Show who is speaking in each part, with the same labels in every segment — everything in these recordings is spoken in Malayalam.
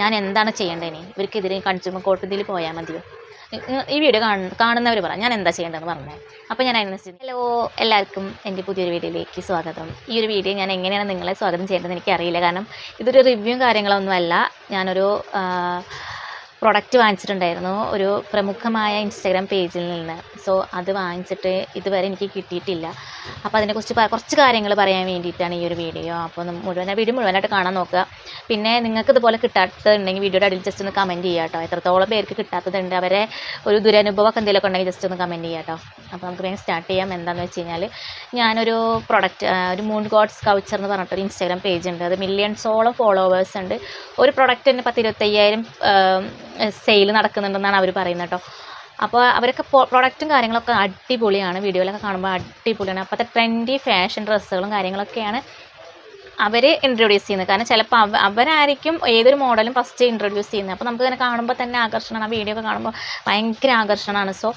Speaker 1: ഞാൻ എന്താണ് ചെയ്യേണ്ടത് ഇനി? ഇവർക്കെതിരെ കൺസ്യൂമർ കോടതിയിൽ പോയാൽ മതിയോ? ഈ വീഡിയോ കാണുന്ന കാണുന്നവർ പറ ഞാൻ എന്താ ചെയ്യേണ്ടതെന്ന് പറഞ്ഞേ? അപ്പോൾ ഞാൻ അതിനനുസരിച്ച് ഹലോ എല്ലാവർക്കും എന്റെ പുതിയൊരു വീഡിയോയിലേക്ക് സ്വാഗതം. ഈ ഒരു വീഡിയോ ഞാൻ എങ്ങനെയാണ് നിങ്ങളെ സ്വാഗതം ചെയ്യേണ്ടതെന്ന് എനിക്കറിയില്ല. കാരണം ഇതൊരു റിവ്യൂ കാര്യങ്ങളൊന്നുമല്ല. ഞാനൊരു പ്രൊഡക്റ്റ് വാങ്ങിച്ചിട്ടുണ്ടായിരുന്നു. ഒരു പ്രമുഖമായ ഇൻസ്റ്റാഗ്രാം പേജിൽ നിന്ന്. സോ അത് വാങ്ങിച്ചിട്ട് ഇതുവരെ എനിക്ക് കിട്ടിയിട്ടില്ല. അപ്പോൾ അതിനെക്കുറിച്ച് കുറച്ച് കാര്യങ്ങൾ പറയാൻ വേണ്ടിയിട്ടാണ് ഈ ഒരു വീഡിയോ അപ്പോൾ മുഴുവൻ വീഡിയോ മുഴുവനായിട്ട് കാണാൻ നോക്കുക. പിന്നെ നിങ്ങൾക്ക് ഇതുപോലെ കിട്ടാത്തതുണ്ടെങ്കിൽ വീഡിയോയുടെ അടിയിൽ ജസ്റ്റ് ഒന്ന് കമന്റ് ചെയ്യുക കേട്ടോ. എത്രത്തോളം പേർക്ക് കിട്ടാത്തതുണ്ട് അവരെ ഒരു ദുരനുഭവമൊക്കെ എന്തെങ്കിലുമൊക്കെ ഉണ്ടെങ്കിൽ ജസ്റ്റ് ഒന്ന് കമന്റ് ചെയ്യുക കേട്ടോ. അപ്പോൾ നമുക്ക് വേഗം സ്റ്റാർട്ട് ചെയ്യാം. എന്താണെന്ന് വെച്ച് കഴിഞ്ഞാൽ ഞാനൊരു പ്രൊഡക്റ്റ് ഒരു മൂൺ ഗോഡ്സ് കൗച്ചർ എന്ന് പറഞ്ഞിട്ടൊരു ഇൻസ്റ്റാഗ്രാം പേജ് ഉണ്ട്. അത് മില്യൺസോളം ഫോളോവേഴ്സ് ഉണ്ട്. ഒരു പ്രൊഡക്റ്റ് തന്നെ പത്ത് ഇരുപത്തയ്യായിരം സെയിൽ നടക്കുന്നുണ്ടെന്നാണ് അവർ പറയുന്നത് കേട്ടോ. അപ്പോൾ അവരൊക്കെ പ്രൊഡക്റ്റും കാര്യങ്ങളൊക്കെ അടിപൊളിയാണ്. വീഡിയോയിലൊക്കെ കാണുമ്പോൾ അടിപൊളിയാണ്. അപ്പോഴത്തെ ട്രെൻഡി ഫാഷൻ ഡ്രസ്സുകളും കാര്യങ്ങളൊക്കെയാണ് അവർ ഇൻട്രൊഡ്യൂസ് ചെയ്യുന്നത്. കാരണം ചിലപ്പോൾ അവ അവരായിരിക്കും ഏതൊരു മോഡലും ഫസ്റ്റ് ഇൻട്രൊഡ്യൂസ് ചെയ്യുന്നത്. അപ്പോൾ നമുക്ക് ഇങ്ങനെ കാണുമ്പോൾ തന്നെ ആകർഷണമാണ്. ആ വീഡിയോ ഒക്കെ കാണുമ്പോൾ ഭയങ്കര ആകർഷണമാണ്. സോ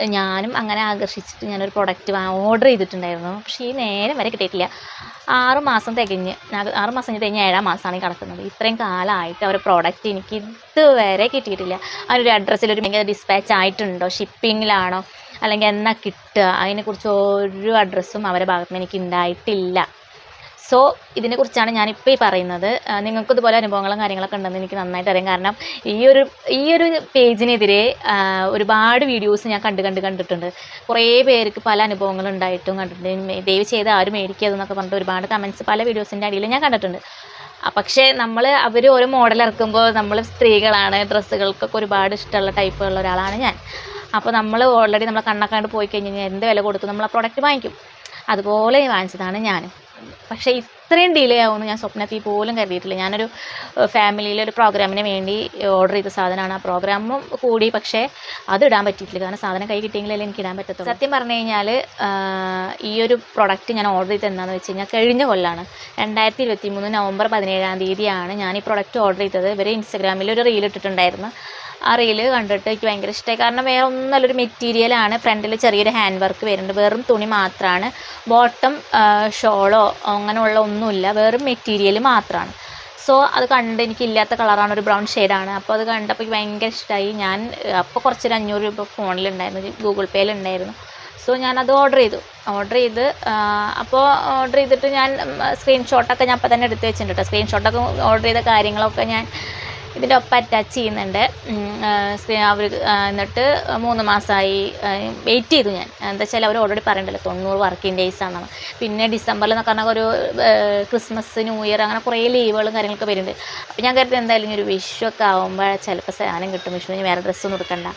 Speaker 1: ഞാനും അങ്ങനെ ആകർഷിച്ചിട്ട് ഞാനൊരു പ്രൊഡക്റ്റ് ഓർഡർ ചെയ്തിട്ടുണ്ടായിരുന്നു. പക്ഷേ ഈ നേരം വരെ കിട്ടിയിട്ടില്ല. ആറ് മാസം തികഞ്ഞ്. ആറ് മാസം തികഞ്ഞ് ഏഴാം മാസമാണ് കിടക്കുന്നത്. ഇത്രയും കാലമായിട്ട് അവരുടെ പ്രോഡക്റ്റ് എനിക്ക് ഇതുവരെ കിട്ടിയിട്ടില്ല. അതിനൊരു അഡ്രസ്സിൽ ഒരു ഭയങ്കര ഡിസ്പാച്ച് ആയിട്ടുണ്ടോ? ഷിപ്പിങ്ങിലാണോ അല്ലെങ്കിൽ എന്നാ കിട്ടുക? അതിനെക്കുറിച്ച് ഒരു അഡ്രസ്സും അവരുടെ ഭാഗത്തുനിന്ന് എനിക്ക് ഉണ്ടായിട്ടില്ല. സോ ഇതിനെക്കുറിച്ചാണ് ഞാനിപ്പോൾ ഈ പറയുന്നത്. നിങ്ങൾക്ക് ഇതുപോലെ അനുഭവങ്ങളും കാര്യങ്ങളൊക്കെ ഉണ്ടെന്ന് എനിക്ക് നന്നായിട്ട് അറിയാം. കാരണം ഈ ഒരു ഈ ഒരു പേജിനെതിരെ ഒരുപാട് വീഡിയോസ് ഞാൻ കണ്ട് കണ്ട് കണ്ടിട്ടുണ്ട്. കുറേ പേർക്ക് പല അനുഭവങ്ങളും ഉണ്ടായിട്ടും കണ്ടിട്ടുണ്ട്. ദയവ് ചെയ്ത് ആരും മേടിക്കരുതെന്നൊക്കെ പറഞ്ഞിട്ട് ഒരുപാട് കമന്റ്സ് പല വീഡിയോസിന്റെ അടിയിൽ ഞാൻ കണ്ടിട്ടുണ്ട്. പക്ഷേ നമ്മൾ അവർ ഓരോ മോഡൽ ഇറക്കുമ്പോൾ നമ്മൾ സ്ത്രീകളാണ് ഡ്രസ്സുകൾക്കൊക്കെ ഒരുപാട് ഇഷ്ടമുള്ള ടൈപ്പുള്ള ഒരാളാണ് ഞാൻ. അപ്പോൾ നമ്മൾ ഓൾറെഡി നമ്മളെ കണ്ണൊക്കെ കണ്ട് പോയി കഴിഞ്ഞ് കഴിഞ്ഞാൽ എന്ത് വില കൊടുത്ത് നമ്മൾ ആ പ്രൊഡക്റ്റ് വാങ്ങിക്കും. അതുപോലെ വാങ്ങിച്ചതാണ് ഞാൻ പക്ഷേ ഇത്രയും ഡിലേ ആവുമെന്ന് ഞാൻ സ്വപ്നത്തിൽ പോലും കരുതിയിട്ടില്ല. ഞാനൊരു ഫാമിലിയിലെ ഒരു പ്രോഗ്രാമിന് വേണ്ടി ഓർഡർ ചെയ്ത സാധനമാണ്. ആ പ്രോഗ്രാമും കൂടി പക്ഷേ അത് ഇടാൻ പറ്റിയിട്ടില്ല. കാരണം സാധനം കൈ കിട്ടിയെങ്കിലല്ലേ എനിക്ക് ഇടാൻ പറ്റത്തുള്ളൂ. സത്യം പറഞ്ഞു കഴിഞ്ഞാൽ ഈ ഒരു പ്രൊഡക്റ്റ് ഞാൻ ഓർഡർ ചെയ്ത് എന്താണെന്ന് വെച്ച് കഴിഞ്ഞാൽ കഴിഞ്ഞ കൊല്ലാണ്. രണ്ടായിരത്തി ഇരുപത്തി മൂന്ന് നവംബർ പതിനേഴാം തീയതിയാണ് ഞാൻ ഈ പ്രൊഡക്റ്റ് ഓർഡർ ചെയ്തത്. ഇവർ ഇൻസ്റ്റഗ്രാമിൽ ഒരു റീൽ ഇട്ടിട്ടുണ്ടായിരുന്നു. ആ റീൽ കണ്ടിട്ട് എനിക്ക് ഭയങ്കര ഇഷ്ടമായി കാരണം വേറെ നല്ലൊരു ഒരു മെറ്റീരിയലാണ് ഫ്രണ്ടിൽ ചെറിയൊരു ഹാൻഡ് വർക്ക് വരുന്നുണ്ട്. വെറും തുണി മാത്രമാണ് ബോട്ടം ഷോളോ അങ്ങനെയുള്ള ഒന്നുമില്ല. വെറും മെറ്റീരിയൽ മാത്രമാണ് സോ അത് കണ്ട് എനിക്ക് ഇല്ലാത്ത കളറാണ് ഒരു ബ്രൗൺ ഷെയ്ഡാണ് അപ്പോൾ അത് കണ്ടപ്പോൾ എനിക്ക് ഭയങ്കര ഇഷ്ടമായി ഞാൻ അപ്പോൾ കുറച്ചൊരു അഞ്ഞൂറ് രൂപ ഫോണിലുണ്ടായിരുന്നു ഗൂഗിൾ പേയിലുണ്ടായിരുന്നു സോ ഞാനത് ഓർഡർ ചെയ്തു. ഓർഡർ ചെയ്ത് അപ്പോൾ ഓർഡർ ചെയ്തിട്ട് ഞാൻ സ്ക്രീൻഷോട്ടൊക്കെ ഞാൻ അപ്പോൾ തന്നെ എടുത്ത് വെച്ചിട്ടുണ്ട് കേട്ടോ സ്ക്രീൻഷോട്ടൊക്കെ ഓർഡർ ചെയ്ത കാര്യങ്ങളൊക്കെ ഞാൻ ഇതിന്റെ ഒപ്പം അറ്റാച്ച് ചെയ്യുന്നുണ്ട് അവർ എന്നിട്ട് മൂന്ന് മാസമായി വെയിറ്റ് ചെയ്തു ഞാൻ. എന്താ വെച്ചാൽ അവർ ഓൾറെഡി പറയണ്ടല്ലോ തൊണ്ണൂറ് വർക്കിംഗ് ഡേയ്സ് ആണെന്ന്. പിന്നെ ഡിസംബറിൽ എന്നൊക്കെ പറഞ്ഞാൽ ഒരു ക്രിസ്മസ് ന്യൂ ഇയർ അങ്ങനെ കുറേ ലീവുകളും കാര്യങ്ങളൊക്കെ വരുന്നുണ്ട്. അപ്പോൾ ഞാൻ കരുതി എന്തായാലും ഇനി ഒരു വിഷു ഒക്കെ ആകുമ്പോൾ ചിലപ്പോൾ സാധനം കിട്ടും. വിഷു വിഷുവിന് വേറെ ഡ്രസ്സൊന്നും എടുക്കണ്ട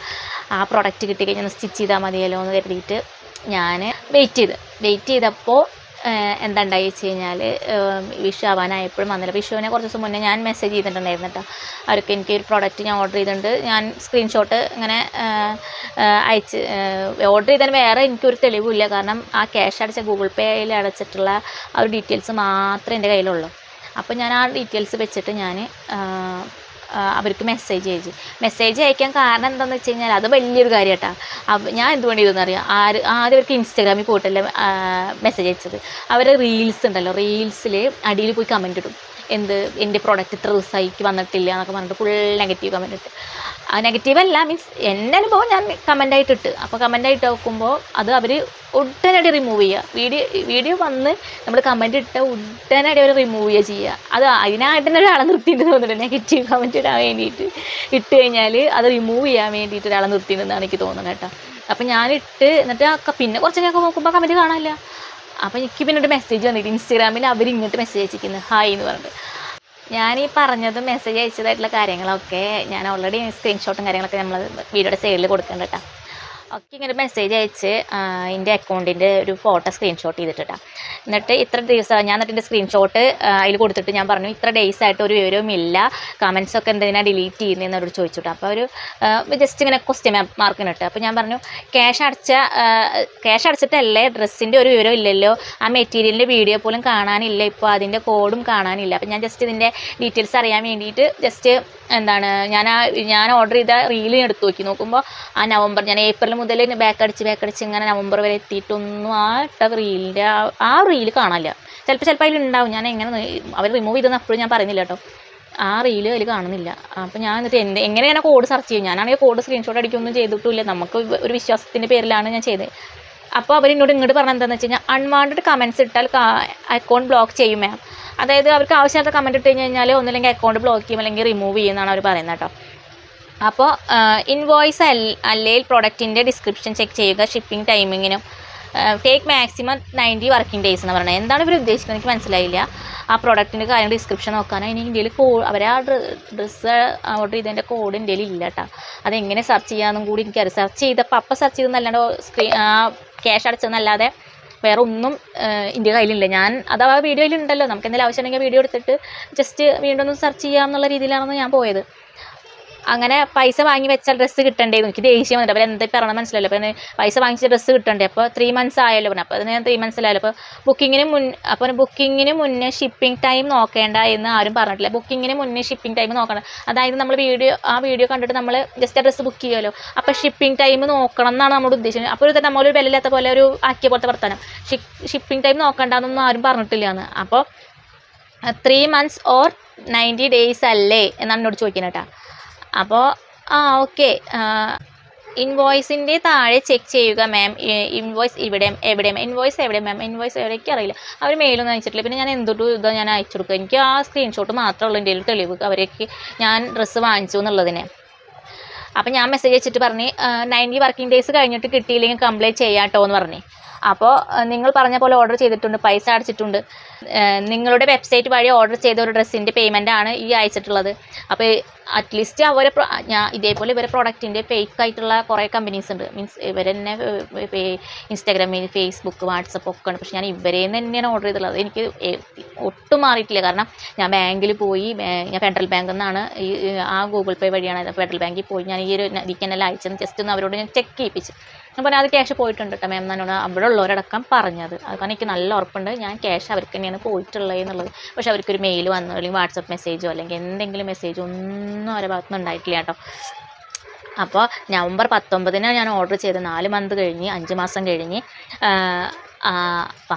Speaker 1: ആ പ്രൊഡക്റ്റ് കിട്ടി കഴിഞ്ഞാൽ സ്റ്റിച്ച് ചെയ്താൽ മതിയല്ലോ എന്ന് കരുതിയിട്ട് ഞാൻ വെയിറ്റ് ചെയ്ത്. വെയിറ്റ് ചെയ്തപ്പോൾ എന്താ ഉണ്ടായി വെച്ച് കഴിഞ്ഞാൽ വിഷു ആവാനായപ്പോഴും വന്നില്ല. വിഷുവിനെ കുറച്ച് ദിവസം മുന്നേ ഞാൻ മെസ്സേജ് ചെയ്തിട്ടുണ്ടായിരുന്നു കേട്ടോ അവർക്ക് എനിക്ക് ഒരു പ്രോഡക്റ്റ് ഞാൻ ഓർഡർ ചെയ്തിട്ടുണ്ട്. ഞാൻ സ്ക്രീൻഷോട്ട് ഇങ്ങനെ അയച്ച് ഓർഡർ ചെയ്തതിന് വേറെ എനിക്കൊരു തെളിവില്ല കാരണം ആ ക്യാഷ് അടച്ച ഗൂഗിൾ പേയിൽ അടച്ചിട്ടുള്ള ആ ഒരു ഡീറ്റെയിൽസ് മാത്രമേ എന്റെ കയ്യിലുള്ളൂ. അപ്പോൾ ഞാൻ ആ ഡീറ്റെയിൽസ് വെച്ചിട്ട് ഞാൻ അവർക്ക് മെസ്സേജ് അയച്ചു. മെസ്സേജ് അയക്കാൻ കാരണം എന്താണെന്ന് വെച്ച് കഴിഞ്ഞാൽ അത് വലിയൊരു കാര്യം കേട്ടോ അവ ഞാൻ എന്തുകൊണ്ട് ഇതെന്ന് അറിയാം? ആര് ആദ്യം അവർക്ക് ഇൻസ്റ്റാഗ്രാമിൽ പോയിട്ടല്ലേ മെസ്സേജ് അയച്ചത്. അവരെ റീൽസ് ഉണ്ടല്ലോ റീൽസിൽ അടിയിൽ പോയി കമന്റ് ഇടും. എന്ത് എന്റെ പ്രോഡക്റ്റ് ഇത്ര ദിവസമായിക്ക് വന്നിട്ടില്ല എന്നൊക്കെ പറഞ്ഞിട്ട് ഫുൾ നെഗറ്റീവ് കമന്റ് ഇട്ട്. ആ നെഗറ്റീവ് അല്ല മീൻസ് എന്റെ അനുഭവം ഞാൻ കമന്റായിട്ട് ഇട്ട്. അപ്പോൾ കമന്റായിട്ട് നോക്കുമ്പോൾ അത് അവർ ഉടനടി റിമൂവ് ചെയ്യുക വീഡിയോ വീഡിയോ വന്ന് നമ്മൾ കമന്റ് ഇട്ട ഉടനടി അവർ റിമൂവ് ചെയ്യുക ചെയ്യുക അത് അതിനായിട്ട് തന്നെ ഒരാളെ നിർത്തിയിട്ട് തോന്നുന്നുണ്ട് നെഗറ്റീവ് കമന്റ് ഇടാൻ വേണ്ടിയിട്ട് ഇട്ട് കഴിഞ്ഞാൽ അത് റിമൂവ് ചെയ്യാൻ വേണ്ടിയിട്ട് ഒരാളെ നിർത്തിയിട്ടുണ്ടെന്നാണ് എനിക്ക് തോന്നുന്നത് കേട്ടോ. അപ്പോൾ ഞാനിട്ട് എന്നിട്ട് പിന്നെ കുറച്ച് നോക്കുമ്പോൾ കമന്റ് കാണാനില്ല. അപ്പോൾ എനിക്ക് പിന്നെ ഒരു മെസ്സേജ് വന്നിട്ട് ഇൻസ്റ്റാഗ്രാമിൽ അവർ ഇങ്ങോട്ട് മെസ്സേജ് അയച്ചിരിക്കുന്നത് ഹായ് എന്ന് പറഞ്ഞിട്ട്. ഞാൻ ഈ പറഞ്ഞത് മെസ്സേജ് അയച്ചതായിട്ടുള്ള കാര്യങ്ങളൊക്കെ ഞാൻ ഓൾറെഡി സ്ക്രീൻഷോട്ടും കാര്യങ്ങളൊക്കെ നമ്മൾ വീഡിയോയുടെ സൈഡിൽ കൊടുക്കുന്നുണ്ട് കേട്ടോ ഒക്കെ ഇങ്ങനെ മെസ്സേജ് അയച്ച് എന്റെ അക്കൗണ്ടിന്റെ ഒരു ഫോട്ടോ സ്ക്രീൻഷോട്ട് ചെയ്തിട്ടാണ് എന്നിട്ട് ഇത്ര ദിവസം ഞാൻ എന്നിട്ട് എന്റെ സ്ക്രീൻഷോട്ട് അതിൽ കൊടുത്തിട്ട് ഞാൻ പറഞ്ഞു ഇത്ര ഡേയ്സ് ആയിട്ട് ഒരു വിവരവും ഇല്ല. ഒക്കെ എന്തിനാണ് ഡിലീറ്റ് ചെയ്യുന്നതെന്ന് അവരോട് ചോദിച്ചിട്ട് അപ്പോൾ ഒരു ജസ്റ്റ് ഇങ്ങനെ ക്വസ്റ്റ്യൻ മാർക്കിന് ഇട്ട് അപ്പോൾ ഞാൻ പറഞ്ഞു ക്യാഷ് അടച്ച ക്യാഷ് അടച്ചിട്ടല്ലേ ഡ്രസ്സിന്റെ ഒരു വിവരം ഇല്ലല്ലോ? ആ മെറ്റീരിയലിന്റെ വീഡിയോ പോലും കാണാനില്ല. ഇപ്പോൾ അതിന്റെ കോഡും കാണാനില്ല. അപ്പോൾ ഞാൻ ജസ്റ്റ് ഇതിന്റെ ഡീറ്റെയിൽസ് അറിയാൻ വേണ്ടിയിട്ട് ജസ്റ്റ് എന്താണ് ഞാൻ ആ ഞാൻ ഓർഡർ ചെയ്ത റീൽ എടുത്തു നോക്കി. നോക്കുമ്പോൾ ആ നവംബർ ഞാൻ ഏപ്രിൽ മുതൽ ബാക്ക് അടിച്ച് ബാക്ക് അടിച്ച് ഇങ്ങനെ നവംബർ വരെ എത്തിയിട്ടൊന്നും ആ ഇട്ട റീലിന്റെ ആ റീൽ കാണാനില്ല. ചിലപ്പോൾ ചിലപ്പോൾ അതിലുണ്ടാവും ഞാൻ എങ്ങനെ അവർ റിമൂവ് ചെയ്തെന്ന് അപ്പോഴും ഞാൻ പറയുന്നില്ല കേട്ടോ. ആ റീൽ അതിൽ കാണുന്നില്ല. അപ്പോൾ ഞാൻ എന്നിട്ട് എന്ത് എങ്ങനെ ഞാൻ കോഡ് സെർച്ച് ചെയ്യും? ഞാനാണെങ്കിൽ കോഡ് സ്ക്രീൻഷോട്ട് അടിക്കൊന്നും ചെയ്തിട്ടില്ല നമുക്ക് ഒരു വിശ്വാസത്തിന്റെ പേരിലാണ് ഞാൻ ചെയ്തത്. അപ്പോൾ അവർ എന്നോട് ഇങ്ങോട്ട് പറഞ്ഞത് എന്താണെന്ന് വെച്ച് കഴിഞ്ഞാൽ അൺവാണ്ടഡ് കമൻസ് ഇട്ടാൽ അക്കൗണ്ട് ബ്ലോക്ക് ചെയ്യും മാം അതായത് അവർക്ക് ആവശ്യമില്ലാത്ത കമന്റ് ഇട്ട് കഴിഞ്ഞ് കഴിഞ്ഞാൽ ഒന്നില്ലെങ്കിൽ അക്കൗണ്ട് ബ്ലോക്ക് ചെയ്യും അല്ലെങ്കിൽ റിമൂവ് ചെയ്യുമെന്നാണ് അവർ പറയുന്നത് കേട്ടോ. അപ്പോൾ ഇൻവോയ്സ് അല്ലെങ്കിൽ പ്രൊഡക്റ്റിന്റെ ഡിസ്ക്രിപ്ഷൻ ചെക്ക് ചെയ്യുക shipping ടൈമിങ്ങിനും take maximum ninety working days എന്ന് പറയുന്നത്. എന്താണ് ഇവർ ഉദ്ദേശിക്കുന്നത് എനിക്ക് മനസ്സിലായില്ല. ആ പ്രൊഡക്റ്റിന്റെ കാര്യം ഡിസ്ക്രിപ്ഷൻ നോക്കാനോ ഇനി ഇന്ത്യയിൽ കോ അവർ ആ ഡ്രസ്സ് ഓർഡർ ചെയ്തതിന്റെ കോഡ് ഇന്ത്യയിൽ ഇല്ല കേട്ടോ. അതെങ്ങനെ സെർച്ച് ചെയ്യാമെന്നും കൂടി എനിക്കറിയാം സെർച്ച് ചെയ്തപ്പോൾ അപ്പം സെർച്ച് ചെയ്തെന്നല്ലാണ്ട് സ്ക്രീൻ ക്യാഷ് അടച്ചതെന്നല്ലാതെ വേറെ ഒന്നും ഇന്ത്യ കയ്യിലില്ല. ഞാൻ ആ വീഡിയോയിലുണ്ടല്ലോ. നമുക്ക് എന്തെങ്കിലും ആവശ്യമുണ്ടെങ്കിൽ വീഡിയോ എടുത്തിട്ട് ജസ്റ്റ് വീണ്ടും ഒന്ന് സെർച്ച് ചെയ്യാം എന്നുള്ള രീതിയിലാണ് ഞാൻ പോയത്. അങ്ങനെ പൈസ വാങ്ങി വെച്ചാൽ ഡ്രസ്സ് കിട്ടണ്ടേ എനിക്ക് ദേഷ്യം വന്നിട്ട്. അപ്പോൾ എന്താ പറയണം മനസ്സിലല്ലോ അപ്പോൾ പൈസ വാങ്ങിച്ച ഡ്രസ്സ് കിട്ടണ്ടേ? അപ്പോൾ ത്രീ മന്ത്സ് ആയല്ലോ പറഞ്ഞു അപ്പോൾ അത് ഞാൻ ത്രീ മന്ത്സ് അപ്പോൾ ബുക്കിങ്ങിന് മുൻ അപ്പോൾ ബുക്കിങ്ങിന് മുന്നേ ഷിപ്പിംഗ് ടൈം നോക്കേണ്ട എന്ന് ആരും പറഞ്ഞിട്ടില്ല. ബുക്കിങ്ങിന് മുന്നേ ഷിപ്പിംഗ് ടൈം നോക്കണം. അതായത് നമ്മൾ വീഡിയോ ആ വീഡിയോ കണ്ടിട്ട് നമ്മൾ ജസ്റ്റ് ഡ്രസ്സ് ബുക്ക് ചെയ്യുമല്ലോ അപ്പോൾ ഷിപ്പിംഗ് ടൈം നോക്കണം എന്നാണ് നമ്മുടെ ഉദ്ദേശം അപ്പോൾ ഒരു നമ്മളൊരു വിലയില്ലാത്ത പോലെ ഒരു ആക്കിയ പോലത്തെ വർത്താനം. ഷിപ്പിംഗ് ടൈം നോക്കണ്ടെന്നൊന്നും ആരും പറഞ്ഞിട്ടില്ല എന്ന്. അപ്പോൾ three months or ninety days അല്ലേ? എന്നാണ് എന്നോട് ചോദിക്കുന്നത് കേട്ടോ. അപ്പോൾ ആ ഓക്കെ. ഇൻവോയ്സിന്റെ താഴെ ചെക്ക് ചെയ്യുക മാം ഇൻവോയ്സ് ഇവിടെ എവിടെ ഇൻവോയ്സ് എവിടെ മാം ഇൻവോയ്സ് എവിടേക്ക് അറിയില്ല. അവർ മെയിലൊന്നും അയച്ചിട്ടില്ല. പിന്നെ ഞാൻ എന്തൊട്ട് ഇത് ഞാൻ അയച്ചു കൊടുക്കുക? എനിക്ക് ആ സ്ക്രീൻഷോട്ട് മാത്രമേ ഉള്ളൂ. എന്റെ തെളിവ് അവരേക്ക് ഞാൻ ഡ്രസ്സ് വാങ്ങിച്ചു എന്നുള്ളതിനെ. അപ്പം ഞാൻ മെസ്സേജ് അയച്ചിട്ട് പറഞ്ഞ് നയന്റി വർക്കിംഗ് ഡേയ്സ് കഴിഞ്ഞിട്ട് കിട്ടിയില്ലെങ്കിൽ കംപ്ലയിന്റ് ചെയ്യാം കേട്ടോ എന്ന് പറഞ്ഞ്. അപ്പോൾ നിങ്ങൾ പറഞ്ഞ പോലെ ഓർഡർ ചെയ്തിട്ടുണ്ട് പൈസ അടച്ചിട്ടുണ്ട്. നിങ്ങളുടെ വെബ്സൈറ്റ് വഴി ഓർഡർ ചെയ്ത ഒരു ഡ്രസ്സിന്റെ പേയ്മെന്റ് ആണ് ഈ അയച്ചിട്ടുള്ളത്. അപ്പോൾ അറ്റ്ലീസ്റ്റ് അവരെ ഞാൻ ഇതേപോലെ ഇവരെ പ്രൊഡക്റ്റിന്റെ ഫേക്ക് ആയിട്ടുള്ള കുറേ കമ്പനീസ് ഉണ്ട്. മീൻസ് ഇവർ തന്നെ ഇൻസ്റ്റാഗ്രാമിൽ ഫേസ്ബുക്ക് വാട്സപ്പ് ഒക്കെ ഉണ്ട് പക്ഷെ ഞാൻ ഇവരെ നിന്ന് തന്നെയാണ് ഓർഡർ ചെയ്തിട്ടുള്ളത്. എനിക്ക് ഒട്ടും മാറിയിട്ടില്ല. കാരണം ഞാൻ ബാങ്കിൽ പോയി ഞാൻ ഫെഡറൽ ബാങ്കിൽ നിന്നാണ് ഈ ആ ഗൂഗിൾ പേ വഴിയാണ്. ഫെഡറൽ ബാങ്കിൽ പോയി ഞാൻ ഈ ഒരു ഇതിക്ക് തന്നെ അയച്ചത് ജസ്റ്റ് ഒന്ന് അവരോട് ഞാൻ ചെക്ക് ചെയ്യിപ്പിച്ചു. അപ്പോൾ അത് ക്യാഷ് പോയിട്ടുണ്ട് കേട്ടോ മാം എന്നോട്. അവിടെ ഉള്ളവരടക്കം പറഞ്ഞത്. അത് എനിക്ക് നല്ല ഉറപ്പുണ്ട്. ഞാൻ ക്യാഷ് അവർക്ക് തന്നെയാണ് പോയിട്ടുള്ളത് എന്നുള്ളത്. പക്ഷെ അവർക്കൊരു മെയിൽ വന്നോ അല്ലെങ്കിൽ വാട്സപ്പ് മെസ്സേജോ അല്ലെങ്കിൽ എന്തെങ്കിലും മെസ്സേജോ ഒന്നും അവരുടെ ഭാഗത്തുനിന്ന് ഉണ്ടായിട്ടില്ല കേട്ടോ അപ്പോൾ നവംബർ പത്തൊമ്പതിനാണ് ഞാൻ ഓർഡർ ചെയ്ത് നാല് മന്ത് കഴിഞ്ഞ് അഞ്ച് മാസം കഴിഞ്ഞ്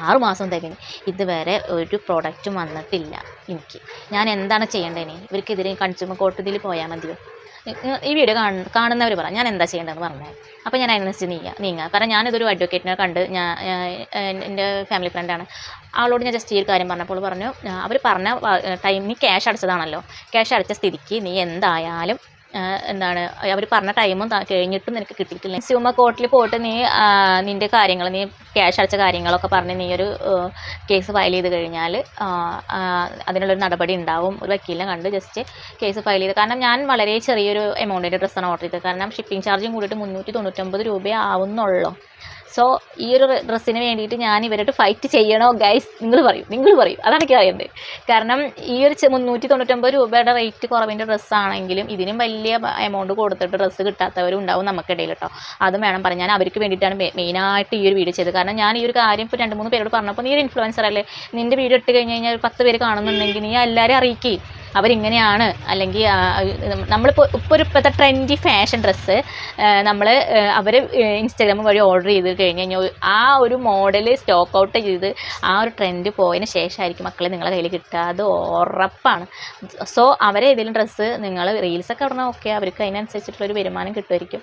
Speaker 1: ആറ് മാസം തികഞ്ഞ്. ഇതുവരെ ഒരു പ്രോഡക്റ്റും വന്നിട്ടില്ല എനിക്ക്. ഞാൻ എന്താണ് ചെയ്യേണ്ടത് ഇനി? ഇവർക്കെതിരെ കൺസ്യൂമർ കോടതിയിൽ പോയാൽ മതിയോ? ഈ- വീഡിയോ കാണുന്ന കാണുന്നവർ പറ ഞാൻ എന്താ ചെയ്യേണ്ടതെന്ന് പറഞ്ഞത് അപ്പോൾ ഞാൻ അതിനനുസരിച്ച് നീങ്ങുക നീങ്ങുക കാരണം ഞാനിതൊരു അഡ്വക്കേറ്റിനെ കണ്ട് ഞാൻ എന്റെ ഫാമിലി ഫ്രണ്ടാണ് ആളോട് ഞാൻ ജസ്റ്റ് ഈ ഒരു കാര്യം പറഞ്ഞപ്പോൾ പറഞ്ഞു അവർ പറഞ്ഞ ടൈം നീ ക്യാഷ് അടച്ചതാണല്ലോ. ക്യാഷ് അടച്ച സ്ഥിതിക്ക് നീ എന്തായാലും എന്താണ് അവർ പറഞ്ഞ ടൈമും കഴിഞ്ഞിട്ടും നിനക്ക് കിട്ടിയിട്ടില്ല. കൺസ്യൂമർ കോർട്ടിൽ പോയിട്ട് നീ നിന്റെ കാര്യങ്ങൾ നീ ക്യാഷ് അടച്ച കാര്യങ്ങളൊക്കെ പറഞ്ഞ് നീ ഒരു കേസ് ഫയൽ ചെയ്ത് കഴിഞ്ഞാൽ അതിനുള്ളൊരു നടപടി ഉണ്ടാവും. ഒരു വക്കീലിനെ കണ്ട് ജസ്റ്റ് കേസ് ഫയൽ ചെയ്ത്. കാരണം ഞാൻ വളരെ ചെറിയൊരു എമൗണ്ടിന്റെ ഡ്രസ്സാണ് ഓർഡർ ചെയ്തത്. കാരണം ഷിപ്പിംഗ് ചാർജും കൂടിയിട്ട് മുന്നൂറ്റി തൊണ്ണൂറ്റൊമ്പത് രൂപയേ ആവുന്നുള്ളൂ സോ ഈ ഒരു ഡ്രസ്സിന് വേണ്ടിയിട്ട് ഞാൻ ഇവരോട് ഫൈറ്റ് ചെയ്യണോ ഗൈസ് നിങ്ങൾ പറയും. നിങ്ങൾ പറയും. അതാണ് എനിക്ക് അറിയേണ്ടത്. കാരണം ഈ ഒരു മുന്നൂറ്റി തൊണ്ണൂറ്റൊമ്പത് രൂപയുടെ റേറ്റ് കുറവിന്റെ ഡ്രസ്സാണെങ്കിലും ഇതിനും വലിയ എമൗണ്ട് കൊടുത്തിട്ട് ഡ്രസ്സ് കിട്ടാത്തവരും ഉണ്ടാവും നമുക്കിടയിൽ കേട്ടോ. അതും വേണം പറയാം ഞാൻ അവർക്ക് വേണ്ടിയിട്ടാണ് മെയിനായിട്ട് ഈ ഒരു വീഡിയോ ചെയ്തത്. കാരണം ഞാൻ ഈ ഒരു കാര്യം ഇപ്പോൾ രണ്ട് മൂന്ന് പേരോട് പറഞ്ഞപ്പോൾ നീ ഒരു ഇൻഫ്ലുവൻസർ അല്ലേ? നിന്റെ വീഡിയോ ഇട്ട് കഴിഞ്ഞ് കഴിഞ്ഞാൽ ഒരു പത്ത് പേര് കാണുന്നുണ്ടെങ്കിൽ നീ എല്ലാവരെയും അറിയിക്കുകയും അവരിങ്ങനെയാണ്. അല്ലെങ്കിൽ നമ്മളിപ്പോൾ ഇപ്പോൾ ഒരു ഇപ്പോഴത്തെ ട്രെൻഡി ഫാഷൻ ഡ്രസ്സ് നമ്മൾ അവർ ഇൻസ്റ്റാഗ്രാം വഴി ഓർഡർ ചെയ്ത് കഴിഞ്ഞ് കഴിഞ്ഞാൽ ആ ഒരു മോഡൽ സ്റ്റോക്ക് ഔട്ട് ചെയ്ത് ആ ഒരു ട്രെൻഡ് പോയതിന് ശേഷമായിരിക്കും മക്കളെ നിങ്ങളുടെ കയ്യിൽ കിട്ടുക. അത് ഉറപ്പാണ്. സോ അവരെ ഏതെങ്കിലും ഡ്രസ്സ് നിങ്ങൾ റീൽസൊക്കെ ഇടണം ഓക്കെ അവർക്ക് അതിനനുസരിച്ചിട്ടുള്ളൊരു വരുമാനം കിട്ടുമായിരിക്കും.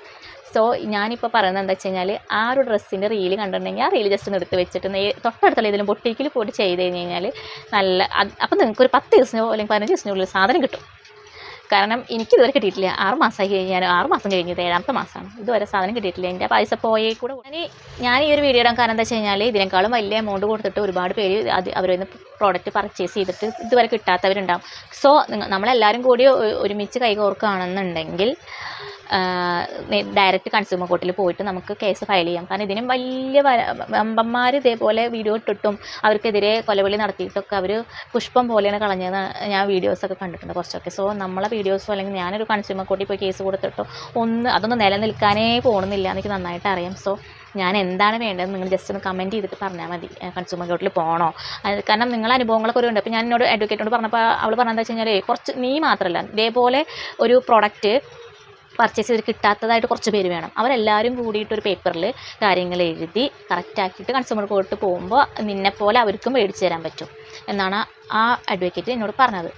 Speaker 1: സോ ഞാനിപ്പോൾ പറയുന്നത് എന്താ വെച്ച് കഴിഞ്ഞാൽ ആ ഒരു ഡ്രസ്സിന്റെ റീൽ കണ്ടിട്ടുണ്ടെങ്കിൽ ആ റീൽ ജസ്റ്റ് ഒന്ന് എടുത്ത് വെച്ചിട്ട് തൊട്ടടുത്തുള്ള ഇതിലും പൊട്ടിക്കിൽ പോയിട്ട് ചെയ്ത് കഴിഞ്ഞ് കഴിഞ്ഞാൽ നല്ല അപ്പം നിങ്ങൾക്ക് ഒരു പത്ത് ദിവസത്തിനോ അല്ലെങ്കിൽ പതിനഞ്ച് ദിവസത്തിനുള്ളിൽ സാധനം കിട്ടും. കാരണം എനിക്ക് ഇതുവരെ കിട്ടിയിട്ടില്ല. ആറ് മാസമായി കഴിഞ്ഞാൽ ആറ് മാസം കഴിഞ്ഞത് ഏഴാമത്തെ മാസമാണ് ഇതുവരെ സാധനം കിട്ടിയിട്ടില്ല. എന്റെ പൈസ പോയേ കൂടെ ഞാൻ ഞാൻ ഈ ഒരു വീഡിയോ ഇടാൻ കാരണം എന്താ വെച്ച് കഴിഞ്ഞാൽ ഇതിനേക്കാളും വലിയ എമൗണ്ട് കൊടുത്തിട്ട് ഒരുപാട് പേര് അത് അവരിൽ പ്രോഡക്റ്റ് പർച്ചേസ് ചെയ്തിട്ട് ഇതുവരെ കിട്ടാത്തവരുണ്ടാവും. സോ നമ്മളെല്ലാവരും കൂടി ഒരുമിച്ച് കൈകോർക്കുകയാണെന്നുണ്ടെങ്കിൽ ഡയറക്റ്റ് കൺസ്യൂമർ കോർട്ടിൽ പോയിട്ട് നമുക്ക് കേസ് ഫയൽ ചെയ്യാം. കാരണം ഇതിനും വലിയ വമ്പന്മാർ ഇതേപോലെ വീഡിയോ ഇട്ടിട്ടും അവർക്കെതിരെ കൊലവിളി നടത്തിയിട്ടൊക്കെ അവർ പുഷ്പം പോലെയാണ് കളഞ്ഞത് ഞാൻ വീഡിയോസൊക്കെ കണ്ടിട്ടുണ്ട് കുറച്ചൊക്കെ. സോ നമ്മളെ വീഡിയോസോ അല്ലെങ്കിൽ ഞാനൊരു കൺസ്യൂമർ കോർട്ടിൽ പോയി കേസ് കൊടുത്തിട്ടോ ഒന്ന് അതൊന്നും നിലനിൽക്കാനേ പോകണമെന്നില്ല എനിക്ക് നന്നായിട്ട് അറിയാം. സോ ഞാൻ എന്താണ് വേണ്ടത് നിങ്ങൾ ജസ്റ്റ് ഒന്ന് കമന്റ് ചെയ്തിട്ട് പറഞ്ഞാൽ മതി. കൺസ്യൂമർ കോർട്ടിൽ പോകണോ കാരണം നിങ്ങളെ അനുഭവങ്ങളൊക്കെ ഒരു ഉണ്ട് അപ്പോൾ ഞാൻ എന്നോട് അഡ്വക്കേറ്റിനോട് പറഞ്ഞപ്പോൾ അവൾ പറഞ്ഞതെന്ന് വെച്ച് കഴിഞ്ഞാൽ കുറച്ച് നീ മാത്രമല്ല ഇതേപോലെ ഒരു പ്രൊഡക്റ്റ് പർച്ചേസ് ചെയ്ത് കിട്ടാത്തതായിട്ട് കുറച്ച് പേര് വേണം. അവരെല്ലാവരും കൂടിയിട്ട് ഒരു പേപ്പറിൽ കാര്യങ്ങൾ എഴുതി കറക്റ്റാക്കിയിട്ട് കൺസ്യൂമർ കോർട്ട് പോകുമ്പോൾ നിന്നെപ്പോലെ അവർക്കും മേടിച്ച് തരാൻ പറ്റും എന്നാണ് ആ അഡ്വക്കേറ്റ് എന്നോട് പറഞ്ഞത്.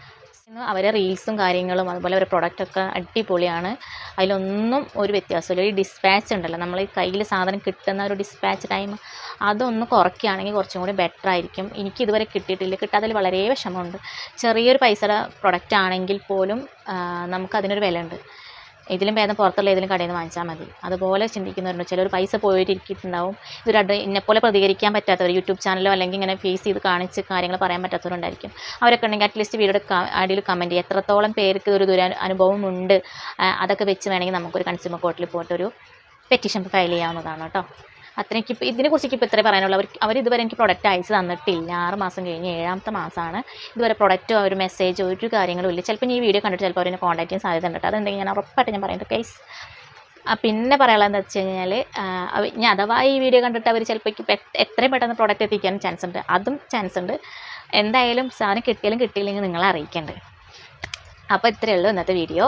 Speaker 1: അവരെ റീൽസും കാര്യങ്ങളും അതുപോലെ അവരുടെ പ്രൊഡക്റ്റൊക്കെ അടിപൊളിയാണ്. അതിലൊന്നും ഒരു വ്യത്യാസമില്ല ഈ ഡിസ്പാച്ച് ഉണ്ടല്ലോ നമ്മൾ ഈ കയ്യിൽ സാധനം കിട്ടുന്ന ഒരു ഡിസ്പാച്ച് ടൈം അതൊന്ന് കുറയ്ക്കുകയാണെങ്കിൽ കുറച്ചും കൂടി ബെറ്റർ ആയിരിക്കും. എനിക്ക് ഇതുവരെ കിട്ടിയിട്ടില്ല. കിട്ടാതിൽ വളരെ വിഷമമുണ്ട്. ചെറിയൊരു പൈസയുടെ പ്രൊഡക്റ്റ് ആണെങ്കിൽ പോലും നമുക്ക് നമുക്കതിനൊരു വില ഉണ്ട് ഇതിലും ഭേദം പുറത്തുള്ള ഏതെങ്കിലും കടയിൽ നിന്ന് വാങ്ങിച്ചാൽ മതി. അതുപോലെ ചിന്തിക്കുന്നവരുണ്ട്. ചിലർ പൈസ പോയിട്ടിരിക്കുന്നുണ്ടാവും. അഡ്രസ് എന്നെപ്പോലെ പ്രതികരിക്കാൻ പറ്റാത്തവർ യൂട്യൂബ് ചാനലോ അല്ലെങ്കിൽ ഇങ്ങനെ ഫേസ് ചെയ്ത് കാണിച്ച് കാര്യങ്ങൾ പറയാൻ പറ്റാത്തവരുണ്ടായിരിക്കും. അവരൊക്കെ ഉണ്ടെങ്കിൽ അറ്റ്ലീസ്റ്റ് വീഡിയോയുടെ അടിയിൽ കമന്റ് ചെയ്യുക. എത്രത്തോളം പേർക്ക് ഒരു ദുര അനുഭവം ഉണ്ട് അതൊക്കെ വെച്ച് വേണമെങ്കിൽ നമുക്കൊരു കൺസ്യൂമർ കോർട്ടിൽ പോയിട്ടൊരു പെറ്റീഷൻ ഫയൽ ചെയ്യാവുന്നതാണ് കേട്ടോ. അത്രയ്ക്ക് ഇപ്പോൾ ഇതിനെക്കുറിച്ച് ഇപ്പോൾ ഇത്രേ പറയാനുള്ളൂ. അവർ അവർ ഇതുവരെ എനിക്ക് പ്രൊഡക്റ്റ് അയച്ച് തന്നിട്ടില്ല. ആറ് മാസം കഴിഞ്ഞ് ഏഴാമത്തെ മാസമാണ് ഇതുവരെ പ്രൊഡക്റ്റോ ഒരു മെസ്സേജോ ഒരു കാര്യങ്ങളും ഇല്ല. ചിലപ്പോൾ ഈ വീഡിയോ കണ്ടിട്ട് ചിലപ്പോൾ അവരെ കോൺടാക്ട് ചെയ്യാൻ സാധ്യത ഉണ്ട് കേട്ടോ. അതുണ്ടെങ്കിൽ ഞാൻ ഉറപ്പായിട്ട് ഞാൻ പറയുന്നത് കേസ് പിന്നെ പറയാനുള്ളത് എന്താ വെച്ച് കഴിഞ്ഞാൽ ഞാൻ അഥവാ ഈ വീഡിയോ കണ്ടിട്ട് അവർ ചിലപ്പോൾ എത്രയും പെട്ടെന്ന് പ്രൊഡക്റ്റ് എത്തിക്കാനും ചാൻസ് ഉണ്ട്. അതും ചാൻസ് ഉണ്ട്. എന്തായാലും സാധനം കിട്ടിയാലും കിട്ടിയില്ലെങ്കിൽ നിങ്ങളെ അറിയിക്കേണ്ടത് അപ്പോൾ ഇത്രയേ ഉള്ളൂ ഇന്നത്തെ വീഡിയോ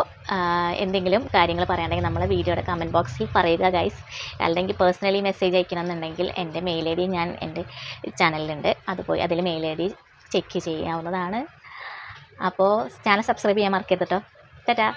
Speaker 1: എന്തെങ്കിലും കാര്യങ്ങൾ പറയാണ്ടെങ്കിൽ നമ്മളെ വീഡിയോയുടെ കമന്റ് ബോക്സിൽ പറയുക ഗൈസ് അല്ലെങ്കിൽ പേഴ്സണലി മെസ്സേജ് അയക്കണമെന്നുണ്ടെങ്കിൽ എന്റെ മെയിൽ ഐ ഡി ഞാൻ എന്റെ ചാനലിലുണ്ട് അത് പോയി അതിൽ മെയിൽ ഐ ഡി ചെക്ക് ചെയ്യാവുന്നതാണ്. അപ്പോൾ ചാനൽ സബ്സ്ക്രൈബ് ചെയ്യാൻ മറക്കരുത് കേട്ടോ ടാറ്റാ.